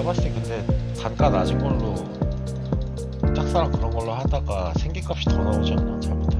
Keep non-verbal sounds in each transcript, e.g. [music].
내가 봤을 때 근데 단가 낮은 걸로 짝사랑 그런 걸로 하다가 생기값이 더 나오지 않나 잘못하면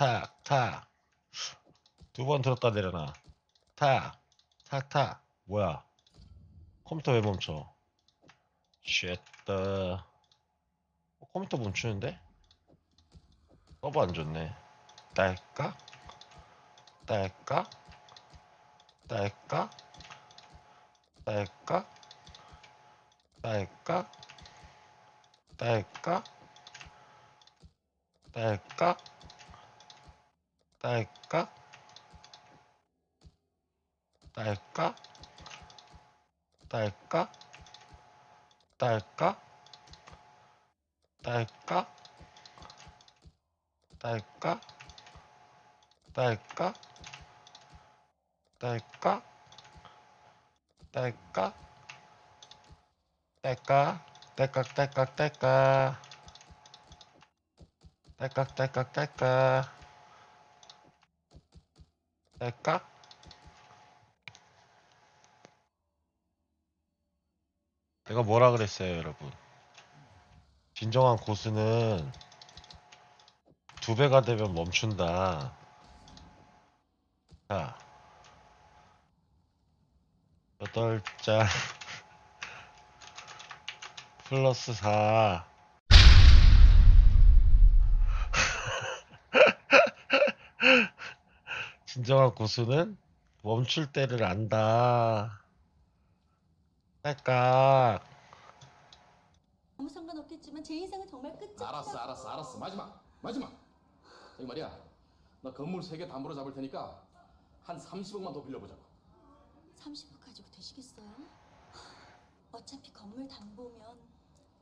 탁 탁 두 번 들었다 내려놔 탁 탁 탁 뭐야 컴퓨터 왜 멈춰 쉣다 어, 컴퓨터 멈추는데? 서버 안 좋네 딸까? 딸까? 딸까? 딸까? 딸까? 딸까? 딸까? 딸까? 딸까? 딸까? 딸까? 딸까? 딸까? 딸까? 딸까? 딸까? 딸까? 딸깍 딸깍 딸까? 딸깍 딸깍 딸까? 딸깍? 내가 뭐라 그랬어요, 여러분? 진정한 고수는 두 배가 되면 멈춘다. 자, 여덟 장 [laughs] 플러스 4. 진정한 고수는 멈출 때를 안다. 딸깍. 아무 상관없겠지만 제 인생은 정말 끝장이다. 알았어, 알았어, 알았어. 마지막, 마지막. 저기 말이야, 나 건물 세 개 담보로 잡을 테니까 한 30억만 더 빌려보자고. 30억 가지고 되시겠어요? 어차피 건물 담보면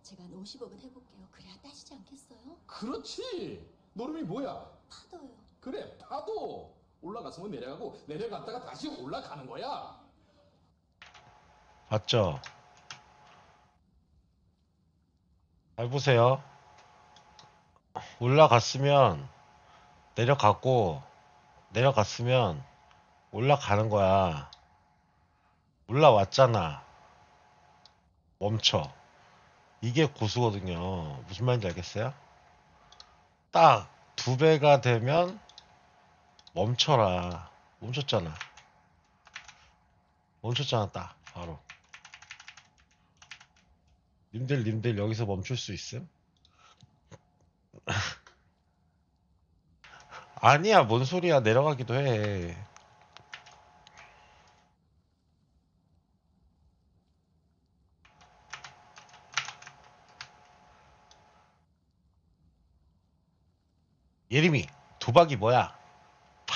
제가 한 50억은 해볼게요. 그래야 따시지 않겠어요? 그렇지. 노름이 뭐야? 파도요. 그래, 파도. 올라갔으면 내려가고 내려갔다가 다시 올라가는 거야. 봤죠? 잘 보세요. 올라갔으면 내려가고 내려갔으면 올라가는 거야. 올라왔잖아. 멈춰. 이게 고수거든요. 무슨 말인지 알겠어요? 딱 두 배가 되면 멈춰라. 멈췄잖아. 멈췄잖아, 딱. 바로. 님들, 님들 여기서 멈출 수 있음? [laughs] 아니야, 뭔 소리야. 내려가기도 해. 예림이, 도박이 뭐야?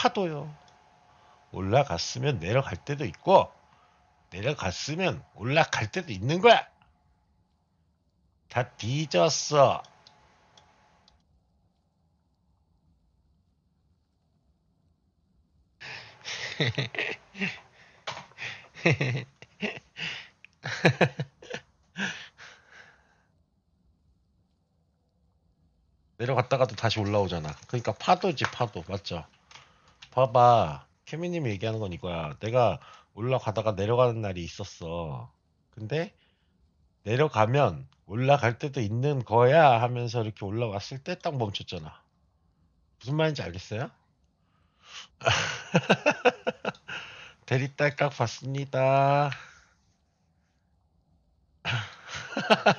파도요. 올라갔으면 내려갈 때도 있고, 내려갔으면 올라갈 때도 있는 거야. 다 뒤졌어. [laughs] 내려갔다가도 다시 올라오잖아. 그러니까 파도지 파도 맞죠? 봐봐 케미님이 얘기하는 건 이거야. 내가 올라가다가 내려가는 날이 있었어. 근데 내려가면 올라갈 때도 있는 거야 하면서 이렇게 올라왔을 때 딱 멈췄잖아. 무슨 말인지 알겠어요? [laughs] 대리 딸깍 봤습니다.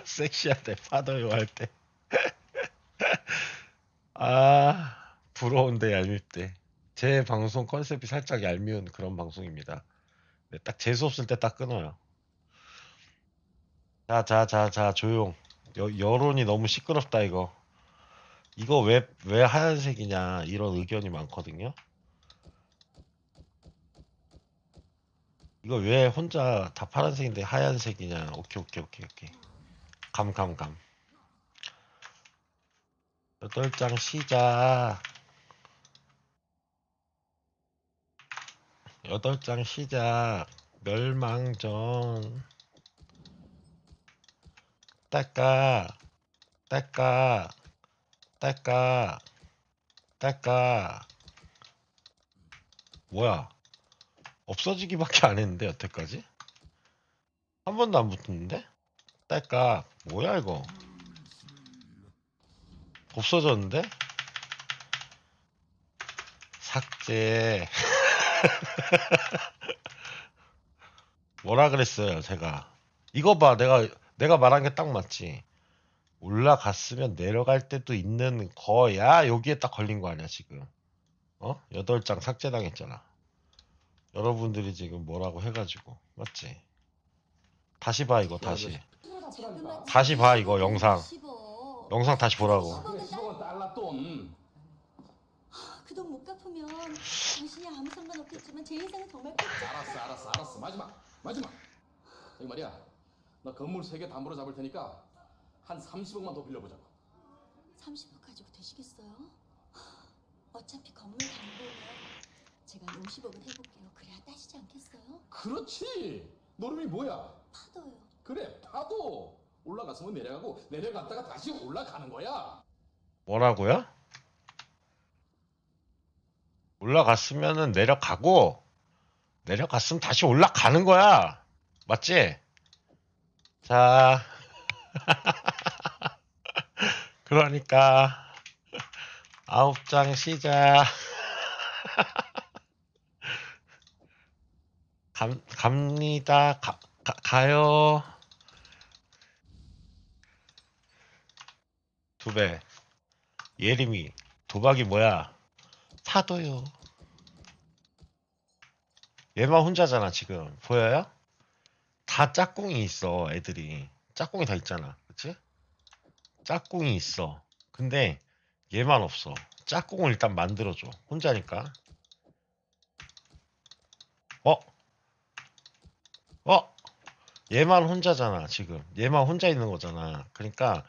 섹시하대 파더요 할 때. [laughs] 아 부러운데 얄밉대. 제 방송 컨셉이 살짝 얄미운 그런 방송입니다. 네, 딱 재수 없을 때 딱 끊어요. 자, 자, 자, 자, 조용. 여, 여론이 너무 시끄럽다 이거. 이거 왜, 왜 하얀색이냐 이런 의견이 많거든요. 이거 왜 혼자 다 파란색인데 하얀색이냐. 오케이, 오케이, 오케이, 오케이. 감, 감, 감. 여덟 장 시작. 여덟 장 시작. 멸망전. 딸까, 딸까, 딸까, 딸까. 뭐야? 없어지기밖에 안 했는데 여태까지? 한 번도 안 붙었는데? 딸까? 뭐야 이거? 없어졌는데? 삭제. [laughs] [laughs] 뭐라 그랬어요, 제가. 이거 봐, 내가, 내가 말한 게 딱 맞지. 올라갔으면 내려갈 때도 있는 거야. 여기에 딱 걸린 거 아니야, 지금. 어? 여덟 장 삭제당했잖아. 여러분들이 지금 뭐라고 해가지고. 맞지? 다시 봐, 이거, 다시. 자그마치 다시 봐, 이거, 50억, 영상. 50억. 영상 다시 보라고. 10억은 달러 돈. 그 갚으면 당신이 아무 상관 없겠지만 제 인생은 정말. 알았어, 알았어, 알았어. 마지막, 마지막. 저기 말이야, 나 건물 세 개 담보로 잡을 테니까 한 30억만 더 빌려보자고. 30억 가지고 되시겠어요? 어차피 건물 담보면 제가 한 50억은 해볼게요. 그래야 따지지 않겠어요? 그렇지. 노름이 뭐야? 파도요. 그래, 파도. 올라갔으면 내려가고 내려갔다가 다시 올라가는 거야. 뭐라고요? 올라갔으면은 내려가고 내려갔으면 다시 올라가는 거야. 맞지? 자. [laughs] 그러니까 아홉 장 시작. [laughs] 감, 갑니다. 가, 가, 가요. 두 배. 예림이 도박이 뭐야? 사도요. 얘만 혼자잖아 지금 보여요? 다 짝꿍이 있어 애들이 짝꿍이 다 있잖아 그치? 짝꿍이 있어 근데 얘만 없어 짝꿍을 일단 만들어줘 혼자니까 어? 어? 얘만 혼자잖아 지금 얘만 혼자 있는 거잖아 그러니까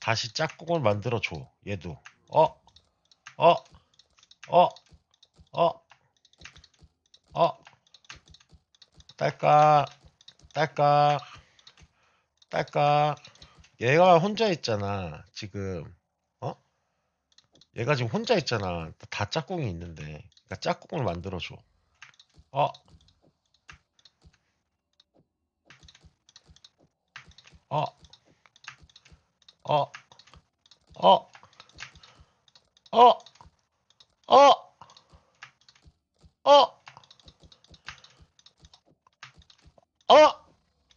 다시 짝꿍을 만들어줘 얘도 어? 어? 어? 어? 어? 딸깍 딸깍 딸깍 얘가 혼자 있잖아 지금 어? 얘가 지금 혼자 있잖아 다 짝꿍이 있는데 그러니까 짝꿍을 만들어줘 어? 어? 어? 어? 어? 어? 어? 어?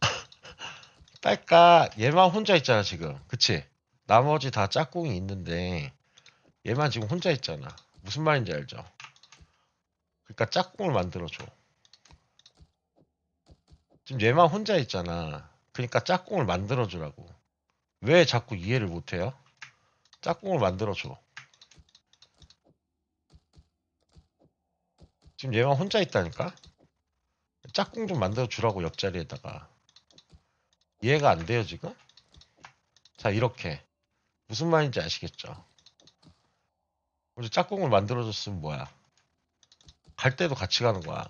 [laughs] 딸까 얘만 혼자 있잖아 지금 그치? 나머지 다 짝꿍이 있는데 얘만 지금 혼자 있잖아 무슨 말인지 알죠? 그러니까 짝꿍을 만들어줘 지금 얘만 혼자 있잖아 그러니까 짝꿍을 만들어주라고 왜 자꾸 이해를 못해요? 짝꿍을 만들어줘 지금 얘만 혼자 있다니까? 짝꿍 좀 만들어 주라고 옆자리에다가 이해가 안 돼요 지금? 자 이렇게 무슨 말인지 아시겠죠? 우리 짝꿍을 만들어 줬으면 뭐야? 갈 때도 같이 가는 거야.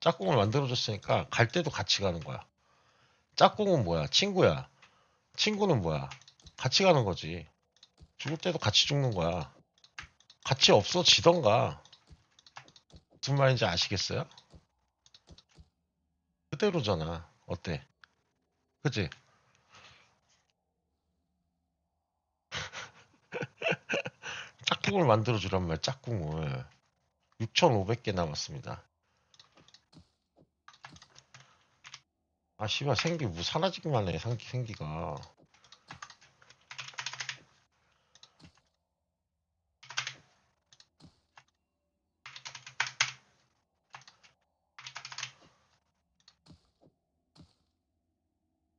짝꿍을 만들어 줬으니까 갈 때도 같이 가는 거야. 짝꿍은 뭐야? 친구야. 친구는 뭐야? 같이 가는 거지. 죽을 때도 같이 죽는 거야. 같이 없어지던가. 무슨 말인지 아시겠어요? 그대로잖아. 어때? 그치? 짝꿍 [laughs] 짝꿍을 만들어 주란 말 짝꿍을 6,500개 남았습니다. 아 씨발 생기 뭐 사라지기만 해 생기 생기가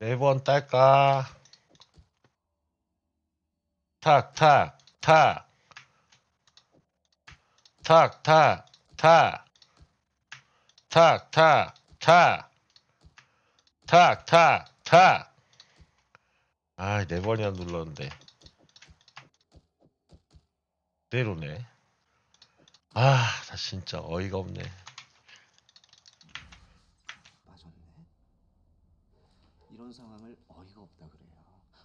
네번 딸까 탁 탁 탁 탁, 탁, 탁. 탁, 탁, 탁. 탁, 탁, 탁. 아, 네 번이나 눌렀는데. 그대로네. 아, 나 진짜 어이가 없네. 이런 상황을 어이가 없다 그래요.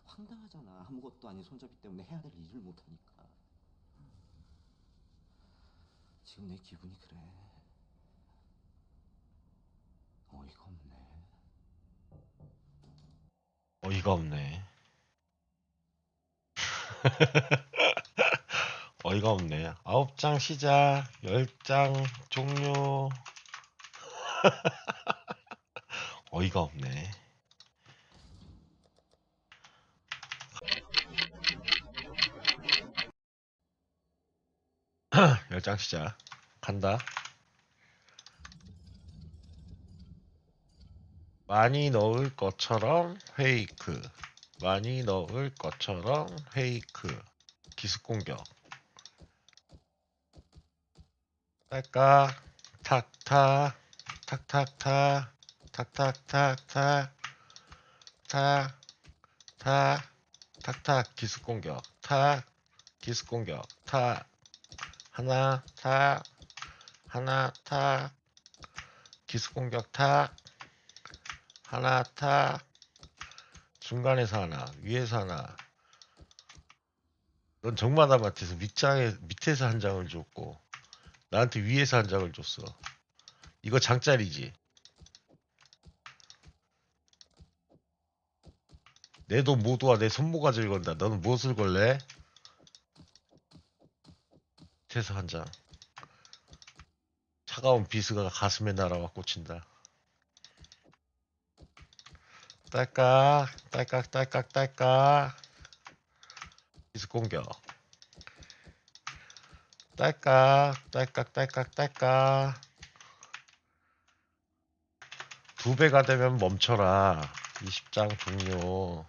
황당하잖아. 아무것도 아닌 손잡이 때문에 해야 될 일을 못 하니까. 지금 내 기분이 그래. 어이가 없네. 어이가 없네. [laughs] 어이가 없네. 아홉 장 시작, 열 장 종료. [laughs] 어이가 없네. [laughs] 열장 시작. 간다. 많이 넣을 것처럼 페이크. 많이 넣을 것처럼 페이크. 기습 공격. 딸까? 탁탁. 탁탁탁. 탁탁탁탁. 탁. 탁. 탁탁. 기습 공격. 탁. 기습 공격. 탁. 하나. 탁. 하나. 탁. 기습 공격. 탁. 하나 탁 중간에서 하나 위에서 하나 넌 정마담한테서 밑장에 밑에서 한 장을 줬고 나한테 위에서 한 장을 줬어 이거 장짜리지 내 돈 모두와 내 손모가지를 건다 너는 무엇을 걸래? 밑에서 한장 차가운 비스가 가슴에 날아와 꽂힌다. 딸깍 딸깍 딸깍 딸깍. 기습 공격. 딸깍 딸깍 딸깍 딸깍. 두 배가 되면 멈춰라. 20장 종료